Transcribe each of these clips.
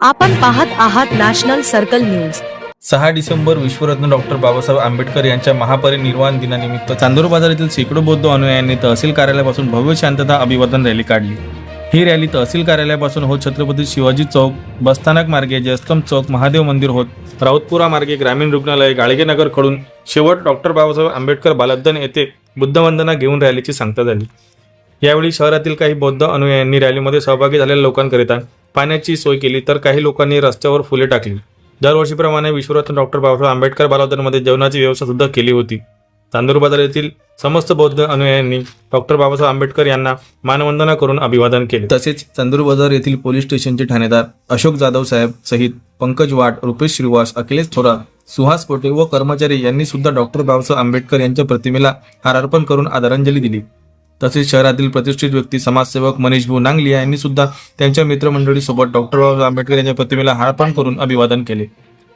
आपण पाहत आहात नॅशनल सर्कल न्यूज. सहा डिसेंबर विश्वरत्न डॉक्टर बाबासाहेब आंबेडकर यांच्या महापरिनिर्वाण दिनानिमित्त चांदूर बाजार येथील शेकडो बौद्ध अनुयायांनी तहसील कार्यालयापासून भव्य शांतता अभिवादन रॅली काढली. ही रॅली तहसील कार्यालयापासून होत छत्रपती शिवाजी चौक बसस्थानक मार्गे जयस्तम चौक महादेव मंदिर होत राऊतपुरा मार्गे ग्रामीण रुग्णालय गाळगेनगरकडून शेवट डॉक्टर बाबासाहेब आंबेडकर बालद्दन येथे बुद्धवंदना घेऊन रॅलीची सांगता झाली. यावेळी शहरातील काही बौद्ध अनुयायांनी रॅलीमध्ये सहभागी झालेल्या लोकांकरिता पाण्याची सोय केली तर काही लोकांनी रस्त्यावर फुले टाकली. दरवर्षीप्रमाणे विश्वरत्न डॉक्टर बाबासाहेब आंबेडकर बालावदरमध्ये जेवणाची व्यवस्था सुद्धा केली होती. चांदूर बाजार येथील समस्त बौद्ध अनुयायांनी डॉक्टर बाबासाहेब आंबेडकर यांना मानवंदना करून अभिवादन केले. तसेच चांदूर बाजार येथील पोलीस स्टेशनचे ठाणेदार अशोक जाधव साहेब सहित पंकज वाट रुपेश श्रीवास अखिलेश थोरात सुहास पोटे व कर्मचारी यांनी सुद्धा डॉक्टर बाबासाहेब आंबेडकर यांच्या प्रतिमेला हार अर्पण करून आदरांजली दिली. तसेच शहरातील प्रतिष्ठित व्यक्ती समाजसेवक मनीष भाऊ नांगलिया यांनी सुद्धा त्यांच्या मित्रमंडळीसोबत डॉक्टर बाबासाहेब आंबेडकर यांच्या प्रतिमेला हारपान करून अभिवादन केले.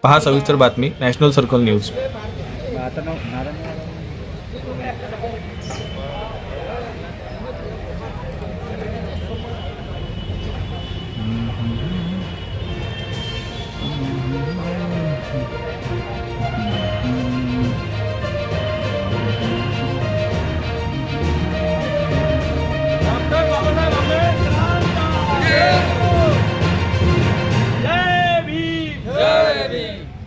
पहा सविस्तर बातमी नॅशनल सर्कल न्यूज. Amen.